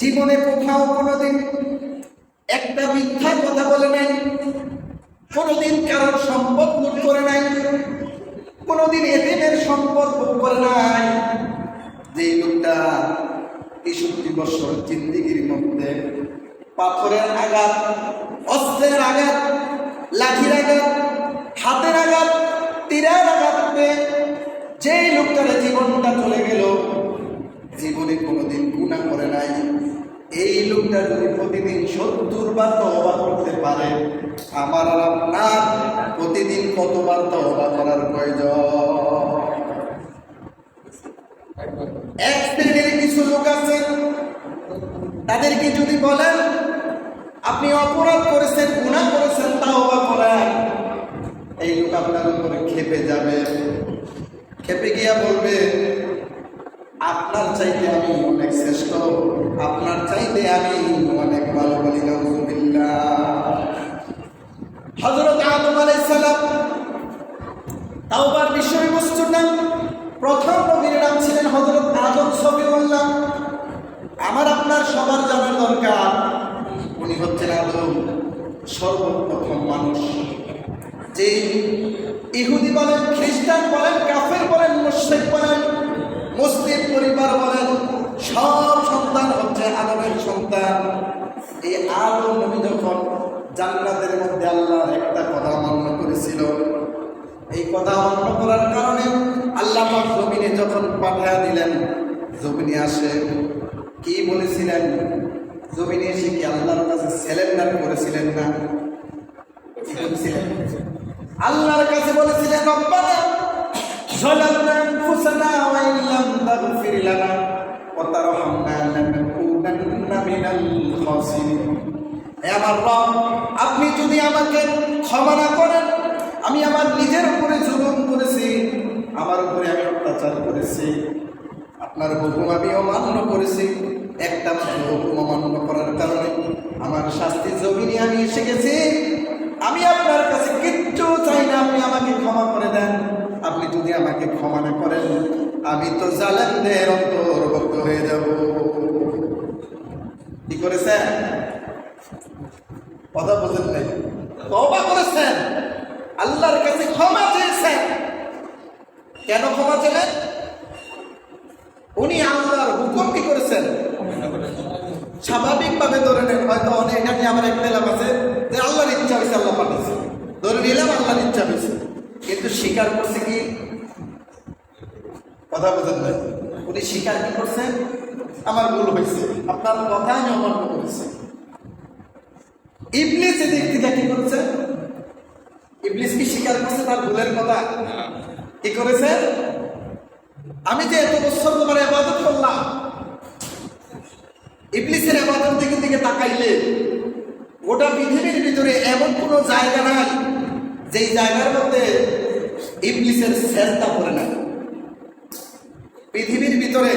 জীবনে কোথাও কোনোদিন একটা মিথ্যা কথা বলে নাই, কোনোদিন কারোর সম্পদ লুট করে নাই, কোনোদিন এদিনের সম্পদ ভোগ করে নাই। যে লোকটা তেষট্টি বছর জিন্দিগির মধ্যে পাথরের আঘাত, অস্ত্রের আঘাত, লাঠির আঘাত, হাতের আঘাত, তীরের আঘাত পেয়ে যেই লোকটার জীবনটা চলে গেল জীবনে কোনোদিন গুণা করে নাই। এই লোকটা যদি প্রতিদিন সত্তর বার তহবা করতে পারে, আমার আর আপনার প্রতিদিন কতবার তহবা করার প্রয়োজন? এক কিছু লোক আছে, তাদেরকে যদি বলেন, আপনি অপরাধ করেছেন গুণা করেছেন তাও বা করেন। এই লোক আপনার উপরে খেপে যাবে। খেপে গিয়া বলবে আপনার চাইতে আমি অনেক শ্রেষ্ঠ, আপনার চাইতে আমি অনেক ভালো বলি হজরত আদম আলাইসালাম তাওবার বিষয়বস্তুর নাম প্রথম নবীর নাম ছিলেন হজরত আদম সবিউল্লাহ আমার, আপনার সবার জানার দরকার, উনি হচ্ছেন আদম সর্বপ্রথম মানুষ। যে ইহুদি বলেন, খ্রিস্টান বলেন, কাফের বলেন, মুশরিক বলেন মুসলিম পরিবার বলেন সব সন্তান হচ্ছে আদমের সন্তান। এই আদম নবী যখন জান্নাতের মধ্যে আল্লাহর একটা কথা মান্য করেছিল এই কথা অমান্য করার কারণে আল্লাহ জমিনে যখন পাঠায়া দিলেন জমিনে আসে কি বলেছিলেন? জমিনে এসে কি আল্লাহর কাছে স্যালেন্ডার করেছিলেন না? আল্লাহর কাছে বলেছিলেন রব্বানা ظلمنا أنفسنا وإن لم تغفر لنا وترحمنا لنكونن من الخاسرين হে আমার রব আপনি যদি আমাকে ক্ষমা না করেন আমি আমার নিজের উপরে জুলুম করেছি আমার উপরে আমি অত্যাচার করেছি আপনার হুকুম আমি অমান্য করেছি একটা মাত্র হুকুম অমান্য করার কারণে আমার শাস্তি জমিনে আমি এসে গেছি আমি আপনার কাছে কিচ্ছু চাই না আপনি আমাকে ক্ষমা করে দেন আপনি যদি আমাকে ক্ষমা না করেন, আমি তো জালেমদের অন্তর্ভুক্ত হয়ে যাব। কি করেছেন? কথা বোঝেন নাই। তবা করেছেন? আল্লাহর কাছে ক্ষমা চেয়েছেন। কেন ক্ষমা চেলেন? উনি আল্লাহর হুকুম কি করেছেন? স্বাভাবিকভাবে ধরে নেন, হয়তো অনেক এখানে আমার একটা এলাম আছে যে আল্লাহর ইচ্ছা হয়েছে আল্লাহ পাঠিয়েছে ধরে নিলাম আল্লাহর ইচ্ছা হয়েছে কিন্তু স্বীকার করছে কি? কথা বোঝেন নাই? উনি স্বীকার কি করছেন? আমার ভুল হয়েছে। আপনার কথা আমি অমান্য করেছি। ইবলিস এদিক থেকে কি করছে? ইবলিস কি স্বীকার করছে তার ভুলের কথা? কি করেছে? আমি যে এত বছর তোমার আবাদত করলাম, ইবলিসের আবাদত দিকে দিকে তাকাইলে, গোটা পৃথিবীর ভিতরে এমন কোনো জায়গা নাই, যেই জায়গার মধ্যে ইবলিসের শেষটা করে না। পৃথিবীর ভিতরে,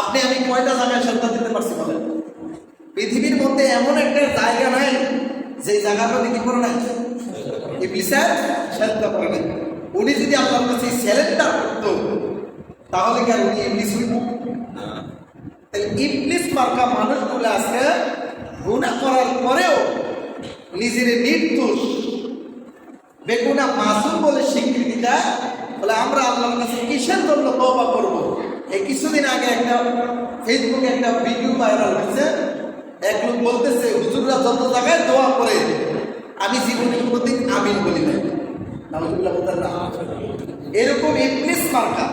আপনি আমি কয়টা জায়গায় শ্রদ্ধা দিতে পারছি বলেন? পৃথিবীর মধ্যে এমন একটা জায়গা নাই, যে জায়গার মধ্যে করে নাই। ইবলিসের শ্রদ্ধা করে নাই। উনি যদি আল্লাহর কাছে স্যালেন্ডার করতো, তাহলে কি আর উনি ইবলিস হইব তাহলে মার্কা মানুষগুলো আজকে গুণা করার পরেও নিজের নির্দোষ বেগুনা মাসুম বলে স্বীকৃতি বলে, আমরা আল্লাহর কাছে কিসের জন্য তবা করব? এই কিছুদিন আগে একটা ফেসবুকে একটা ভিডিও ভাইরাল হয়েছে। এক লোক বলতেছে, হুজুররা যত জায়গায় দোয়া করে, আমি জীবনে কোনোদিন আমিন বলি নাই। এরকম ইবলিস মার্কা।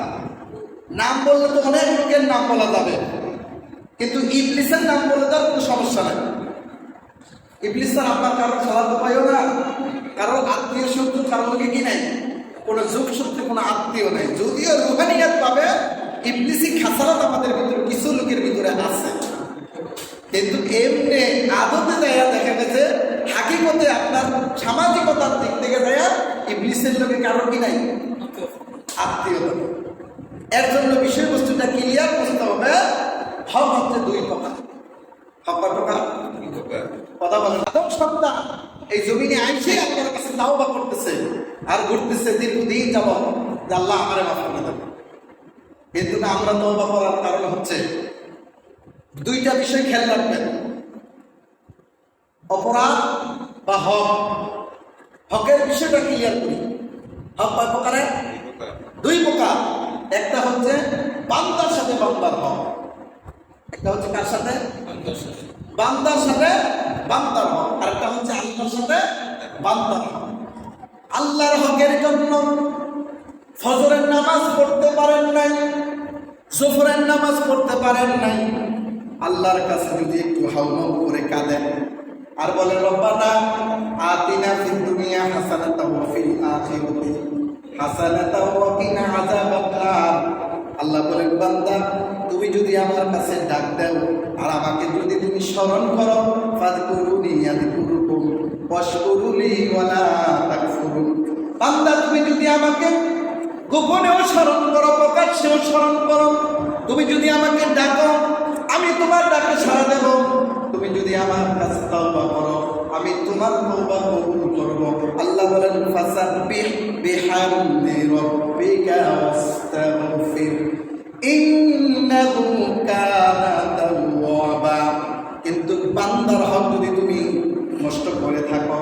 নাম বললে তো অনেক লোকের নাম বলা যাবে। কিন্তু ইবলিসের নাম বলে তার কোনো সমস্যা নাই। ইবলিস স্যার আপনার কারও খেলার উপায়ও না। কারও আত্মীয় শত্রু কারও লোকে কি নাই? কোনো যোগ শত্রু কোনো আত্মীয় নাই। যদিও রুহানিয়াত পাবে, ইবলিসি খাসারাত আমাদের ভিতরে, কিছু লোকের ভিতরে আছে। কিন্তু এমনি আদতে যায় দেখা গেছে হাকিমতে আপনার সামাজিকতার দিক থেকে যায় ইবলিসের লোকে কারও কি নাই? আত্মীয়তা এর জন্য বিষয়বস্তুটা ক্লিয়ার করতে হবে, হক হচ্ছে দুই প্রকার। কয় প্রকার? কথা বলেন। আদম সন্তান এই জমিনে আইসে আপনার কাছে দাওবা করতেছে আর ঘুরতেছে দীর্ঘদিন যাব যে আল্লাহ আমারে মাফ করে দেবে কিন্তু না আমরা তওবা করার কারণ হচ্ছে দুইটা বিষয় খেয়াল রাখবেন। অপরাধ বা হক। হকের বিষয়টা ক্লিয়ার করি। হক কয় প্রকারের? দুই প্রকার। একটা হচ্ছে বান্দার সাথে বান্দার হক। একটা হচ্ছে কার সাথে? বান্দার সাথে বান্দার হক। আর একটা হচ্ছে আল্লাহর সাথে বান্দার হক। আল্লাহর হকের জন্য ফজরের নামাজ পড়তে পারেন নাই জোফরের নামাজ পড়তে পারেন নাই। আল্লাহর কাছে যদি একটু হাউমাউ করে কাঁদেন আর বলেন, রব্বানা আতিনা ফিদ দুনিয়া হাসানাতাও ফিল আখিরাতি, হাসানাতাও ওয়া কিনা আযাবান নার। আল্লাহ বলেন, বান্দা, তুমি যদি আমার কাছে ডাক দাও আর আমাকে যদি তুমি স্মরণ করো ফাদকুরুনি ইয়াদকুরুকুম ওয়াশকুরুলি ওয়ালা তাকফুরুন। বান্দা, তুমি যদি আমাকে গোপনেও স্মরণ করো, প্রকাশ্যেও স্মরণ করো, তুমি যদি আমাকে ডাকো, আমি তোমার ডাকে সাড়া দেব। তুমি যদি আমার কাছে তওবা করো, আমি তোমার তওবা কবুল করব। আল্লাহ বলেন, ফাসাব্বিহ বিহামদি রাব্বিকা ওয়াস্তাগফির। কিন্তু বান্দার হক যদি তুমি নষ্ট করে থাকো,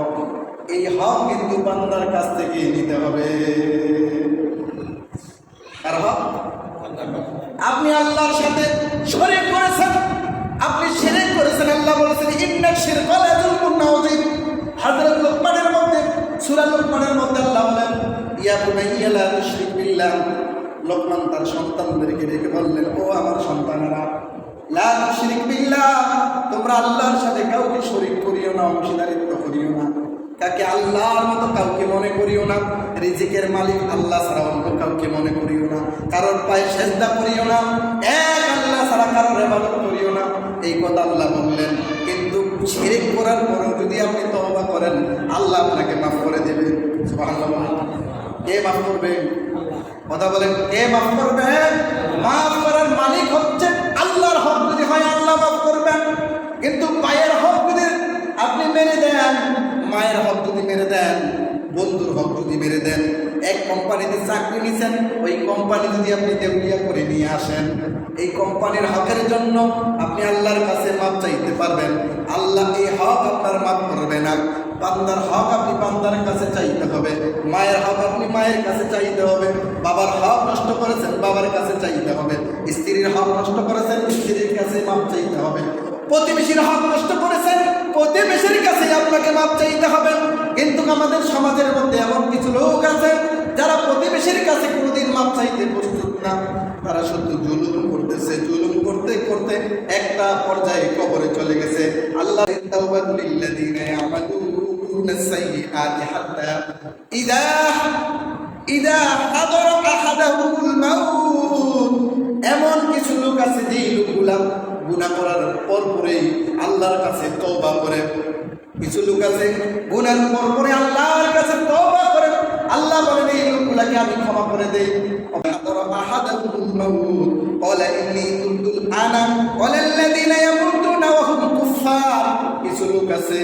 এই হক কিন্তু বান্দার কাছ থেকে নিতে হবে। আর হক? আপনি আল্লাহর সাথে শরীক করেছেন, আপনি শিরিক করেছেন, আল্লাহ বলেছেন, ইন্না শিরকা লাযুলমুন নাযীম হযরত লোকমানের মধ্যে, সূরা লোকমানের মধ্যে আল্লাহ বলেন, ইয়া বুনাইয়া লা তুশরিক লোকমান তার সন্তানদেরকে ডেকে বললেন, ও আমার সন্তানেরা, লা তুশরিক বিল্লাহ, তোমরা আল্লাহর সাথে কাউকে শরীক করিও না, অংশীদারিত্ব করিও না। কাকে আল্লাহর মতো কাউকে মনে করিও না, রিজিকের মালিক আল্লাহ ছাড়া অন্য কাউকে মনে করিও না। কারোর পায়ে সেজদা করিও না, এক আল্লাহ ছাড়া কারোর ইবাদত করিও না। এই কথা আল্লাহ বললেন। কিন্তু শিরিক করার পরেও যদি আপনি তওবা করেন, আল্লাহ আপনাকে মাফ করে দেবে। সুবহানাল্লাহ। বলেন। কে মাফ করবে? কথা বলেন কে মাফ করবে মাফ করার মালিক হচ্ছে আল্লাহর হক যদি হয়, আল্লাহ মাফ করবেন। কিন্তু পায়ের হক যদি আপনি মেরে দেন, মায়ের হক যদি মেরে দেন, বন্ধুর হক যদি মেরে দেন, এক কোম্পানিতে চাকরি নিছেন, ওই কোম্পানি যদি আপনি দেউলিয়া করে নিয়ে আসেন, এই কোম্পানির হকের জন্য আপনি আল্লাহর কাছে মাপ চাইতে পারবেন। আল্লাহ এই হক আপনার মাপ করবে না। বান্দার হক আপনি বান্দার কাছে চাইতে হবে। মায়ের হক আপনি মায়ের কাছে চাইতে হবে। বাবার হক নষ্ট করেছেন, বাবার কাছে চাইতে হবে। স্ত্রীর হক নষ্ট করেছেন, স্ত্রীর কাছে মাপ চাইতে হবে। প্রতিবেশীর হক নষ্ট করেছেন, প্রতিবেশীর কাছে আপনাকে মাপ চাইতে হবে। কিন্তু আমাদের সমাজের মধ্যে এমন কিছু লোক আছে, যারা প্রতিবেশীর কাছে কোনোদিন মাপ চাইতে প্রস্তুত না। তারা শুধু জুলুম করতেছে, জুলুম করতে করতে একটা পর্যায়ে কবরে চলে গেছে। আল্লাহ সাইয়্যাতি হাত্তা ইযা ইযা হাদারা আহাদাহুমুল মাউত এমন কিছু লোক আছে যেই লোকগুলা গুনাহ করার পর পরেই আল্লাহর কাছে তওবা করে। কিছু লোক আছে গুনার পর পরে আল্লাহর কাছে তওবা করে। আল্লাহ বলেন, এই লোকগুলাকে আমি ক্ষমা করে দেই মাউত। ক্বালা ইন্নী তুবতুল আনা। ওয়ালাল্লাযিনা ইয়ামুতুনা ওয়া হুম কিছু লোক আছে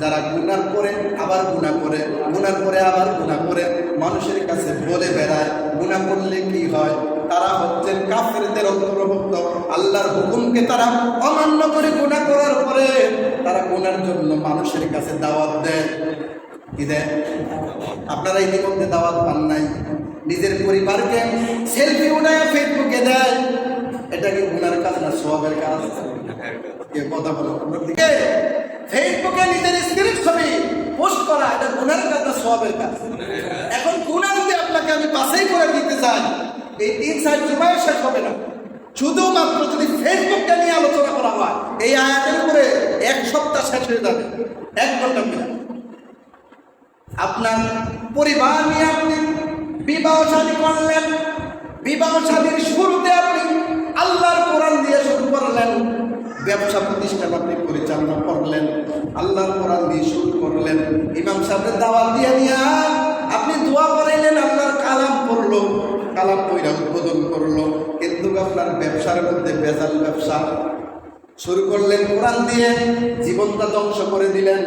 যারা গুনার করে, আবার গুনাহ করে গুনার করে, আবার গুনাহ করে, মানুষের কাছে বলে বেড়ায়, গুনাহ করলে কি হয়? তারা হচ্ছেন কাফেরদের অন্তর্ভুক্ত। আল্লাহর হুকুমকে তারা অমান্য করে গুনাহ করার পরে তারা গুনার জন্য মানুষের কাছে দাওয়াত দেয়। কি দেয়? আপনারা ইতিমধ্যে দাওয়াত পান নাই। নিজের পরিবারকে সেলফি উঠায়, ফেসবুকে দেয়। এটা কি গুনার কাজ না সবের কাজ? কথা বলো? ফেসবুকে নিজের স্ত্রীর ছবি পোস্ট করা, এটা গুনার কাজ না সোয়াবের কাজ? এখন গুনাহ যদি আপনাকে আমি বাছাই করে দিতে চাই, এই তিন সাইড জুমায় শেষ হবে না। শুধুমাত্র যদি ফেসবুকটা নিয়ে আলোচনা করা হয়, এই আয়াতের উপরে এক সপ্তাহ শেষ হয়ে যাবে। এক ঘণ্টা মিলে আপনার পরিবার নিয়ে আপনি বিবাহ শাদী করলেন, বিবাহ শাদীর শুরুতে আপনি আল্লাহর কোরআন দিয়ে শুরু করলেন। ব্যবসা প্রতিষ্ঠান আপনি পরিচালনা করলেন, আল্লাহর কোরআন দিয়ে শুরু করলেন, ইমাম সাহেবের দাওয়াত দিয়ে নিয়ে আপনি দোয়া করাইলেন আল্লাহর কালাম পড়ল, কালাম পইরা উদ্বোধন করল। কিন্তু আপনার ব্যবসার মধ্যে বেজাল ব্যবসা শুরু করলেন কোরআন দিয়ে, জীবনটা ধ্বংস করে দিলেন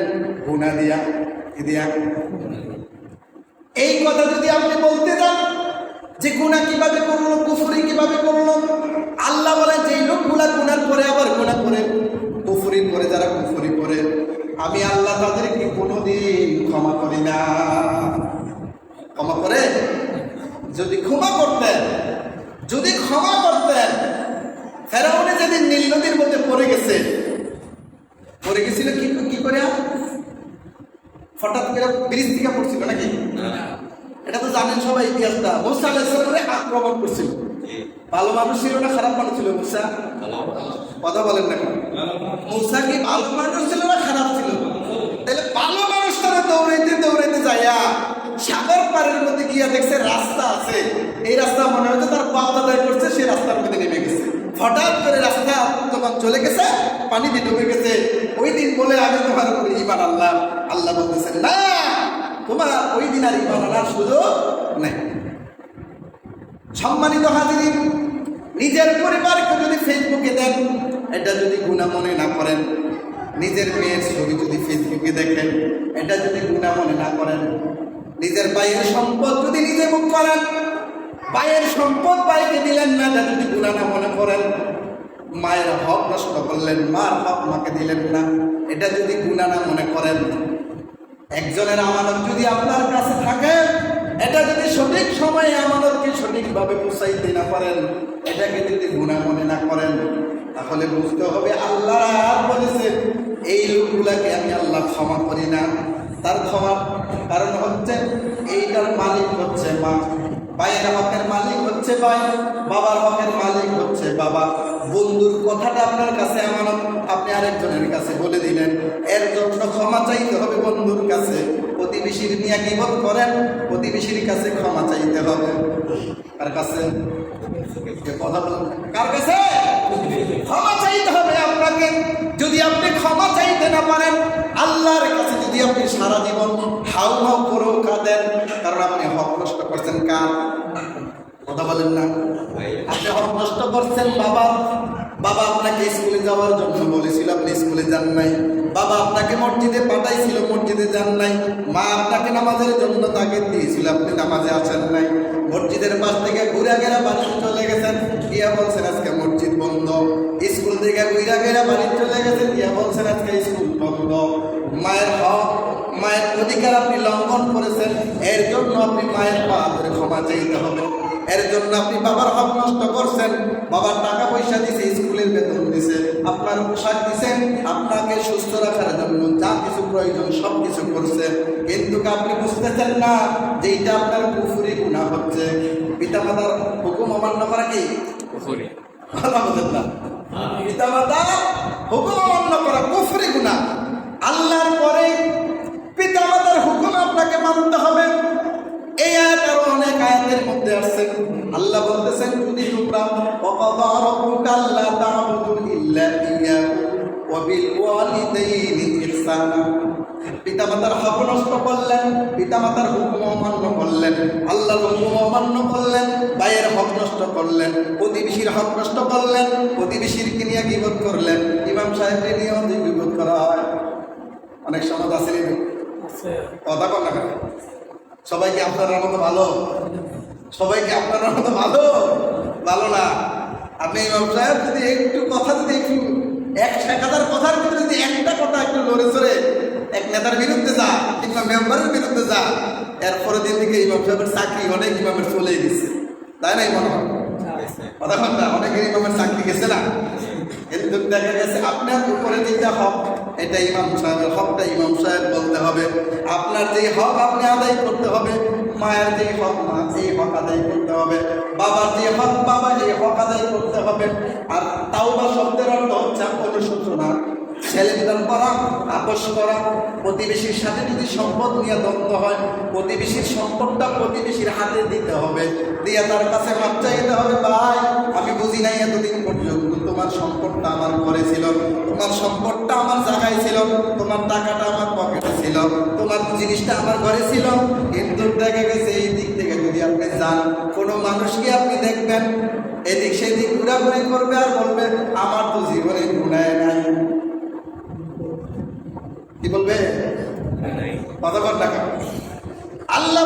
গুণা দিয়া দিয়া? এই কথা যদি আপনি বলতে যান যে গুণা কীভাবে করল, কুফুরি কীভাবে করল? আল্লাহ বলে যে লোকগুলা গুনার পরে আবার গুণা করে। কুফুরি করে, যারা কুফুরি করে, আমি আল্লাহ তাদেরকে কোনোদিন ক্ষমা করি না। ক্ষমা করে? যদি ক্ষমা করতেন, যদি ক্ষমা করতেন, ফেরাউনে যেদিন নীল নদীর মধ্যে পড়ে গেছে, পড়ে গেছিল কি কি করে হঠাৎ করে ব্রিজ থেকে পড়ছিল নাকি? এটা তো জানেন সবাই ইতিহাসটা। মুসা আলাইসালামে আক্রমণ করছিল। ভালো মানুষ ছিল না খারাপ মানুষ ছিল মুসা? কথা বলেন না? মুসা কি ভালো মানুষ ছিল না খারাপ ছিল? তাহলে ভালো মানুষ তারা দৌড়াইতে দৌড়াইতে যাইয়া সাগর পাড়ের মধ্যে গিয়া দেখছে রাস্তা আছে। এই রাস্তা মনে হচ্ছে তার পাল্টা দায় করছে সেই রাস্তার মধ্যে নেমে গেছে। হঠাৎ করে রাস্তা যখন চলে গেছে পানিতে ডুবে গেছে। ওই দিন বলে আমি তোমার উপরে ইমান আল্লাহ আল্লাহ বলতেছেন না তোমার ওই দিন আর ইমান আনার সুযোগ নেই। সম্মানিত হাজিরিন নিজের পরিবারকে যদি ফেসবুকে দেন, এটা যদি গুণা মনে না করেন, নিজের মেয়ের ছবি যদি ফেসবুকে দেখেন, এটা যদি গুণা মনে না করেন, নিজের ভাইয়ের সম্পদ যদি নিজে মুখ করেন ভাইয়ের সম্পদ বাইকে দিলেন না, এটা যদি গুণা না মনে করেন, মায়ের হক নষ্ট করলেন, মার হক মাকে দিলেন না, এটা যদি গুণা না মনে করেন একজনের আমানত যদি আপনার কাছে থাকে, এটা যদি সঠিক সময়ে আমানতকে সঠিকভাবে পৌঁছাইতে না পারেন, এটাকে যদি গুণা মনে না করেন, তাহলে বুঝতে হবে আল্লাহ আর এই লোকগুলাকে আমি আল্লাহ ক্ষমা করি না। তার ক্ষমার কারণ হচ্ছে, এইটার মালিক হচ্ছে মা। ভাইয়ের হকের মালিক হচ্ছে ভাই, বাবার হকের মালিক হচ্ছে বাবা। বন্ধুর কথাটা আপনার কাছে, আমানত আপনি আরেকজনের কাছে বলে দিলেন। এর জন্য ক্ষমা চাইতে হবে বন্ধুর কাছে। প্রতিবেশীর নিয়ে কিবোধ করেন, প্রতিবেশীর কাছে ক্ষমা চাইতে হবে। কার কাছে? কথা বলেন? কার কাছে? ক্ষমা চাইতে হবে আপনাকে। যদি আপনি ক্ষমা চাইতে না পারেন, আল্লাহর কাছে যদি আপনি সারা জীবন হাউ হাউ করেও কাঁদেন কারণ আপনি হক নষ্ট করছেন কার? কথা বলেন না। আপনি হক নষ্ট করছেন, বাবা। বাবা আপনাকে স্কুলে যাওয়ার জন্য বলেছিল, আপনি স্কুলে যান নাই। বাবা আপনাকে মসজিদে পাঠাইছিল, মসজিদে যান নাই। মা আপনাকে নামাজের জন্য তাকে দিয়েছিল, আপনি নামাজে আসেন নাই। মসজিদের পাশ থেকে ঘুরে গেরা বাড়ি চলে গেছেন। গিয়া বলছেন, আজকে মসজিদ বন্ধ। স্কুল থেকে ঘুরে গেরা বাড়ি চলে গেছেন, গিয়া বলছেন, আজকে স্কুল বন্ধ। মায়ের হক, মায়ের অধিকার আপনি লঙ্ঘন করেছেন। এর জন্য আপনি মায়ের পা ধরে ক্ষমা চাইতে হবে। এর জন্য আপনি বাবার হক নষ্ট করছেন। বাবার টাকা পয়সা দিছে স্কুলের বেতন দিছে আপনার পোশাক দিছেন আপনাকে সুস্থ রাখার জন্য যা কিছু প্রয়োজন সব কিছু করছেন কিন্তু আপনি বুঝতেছেন না যে এইটা আপনার পুফুরি গুণা হচ্ছে? পিতা মাতার হুকুম অমান্য করা কি? কথা বলেন না। পিতা মাতা হুকুম অমান্য করা কুফরি গুণা আল্লাহর পরে পিতা মাতার হুকুম আপনাকে মানতে হবে এই আয়াত আরও অনেক আয়াতের মধ্যে আছে আল্লাহ বলতেছেন যদি তোমরা আল্লা তা'বুদু ইল্লা ইয়্যাহু ওয়া বিল ওয়ালিদাইনি ইহসানা পিতামাতার হক নষ্ট করলেন পিতামাতার হুকুম অমান্য করলেন আল্লাহর হুকুম অমান্য করলেন ভাইয়ের হক নষ্ট করলেন প্রতিবেশীর হক নষ্ট করলেন প্রতিবেশীরকে নিয়ে গিবত করলেন ইমাম সাহেবকে নিয়েও যে গিবত করা হয়। অনেক সমাজ আছে? কথা কর না কেন? সবাই কি আপনার মতো ভালো? সবাইকে আপনার মতো ভালো? ভালো না। আপনি ইমাম সাহেব যদি একটু কথা যদি একটু, এক এক কথার ভিতরে যদি একটা কথা একটু লড়ে চড়ে এক নেতার বিরুদ্ধে যা, কিংবা মেম্বারের বিরুদ্ধে যা এরপরে দিন থেকে ইমাম সাহেবের চাকরি অনেক ইমামের চলে গেছে। তাই না হয় কথা কথা অনেকের ইমামের চাকরি গেছে না? কিন্তু দেখা গেছে আপনার উপরে যেটা হক এটা ইমাম সাহেবের হকটা, ইমাম সাহেব বলতে হবে, আপনার যে হক আপনি আদায় করতে হবে, মায়ের যে হক, মা এই হক আদায় করতে হবে, বাবার যে হক, বাবা এই হক আদায় করতে হবে। আর তাও বা শব্দের অর্থ হচ্ছে অনুশোচনা ছেলে বিধান করা, আপোষ করা, প্রতিবেশীর সাথে যদি সম্পদ নিয়ে দ্বন্দ্ব হয়, প্রতিবেশীর সম্পদটা প্রতিবেশীর হাতে দিতে হবে। দিয়ে তার কাছে মাপ চাইতে হবে, ভাই, আমি বুঝি নাই এতদিন পর্যন্ত তোমার সম্পদটা আমার ঘরে ছিল। তোমার ছিল তোমার টাকাটা আমার পকেটে ছিল তোমার জিনিসটা আমার ঘরে ছিল। কিন্তু দেখা গেছে এই দিক থেকে যদি আপনি যান কোনো মানুষকে আপনি দেখবেন? এদিক সেদিক ঘোরাঘুরি করবে আর বলবে আমার তো জীবনে গুণায় নাই। কি বলবে? কতক্ষণ টাকা আল্লাহ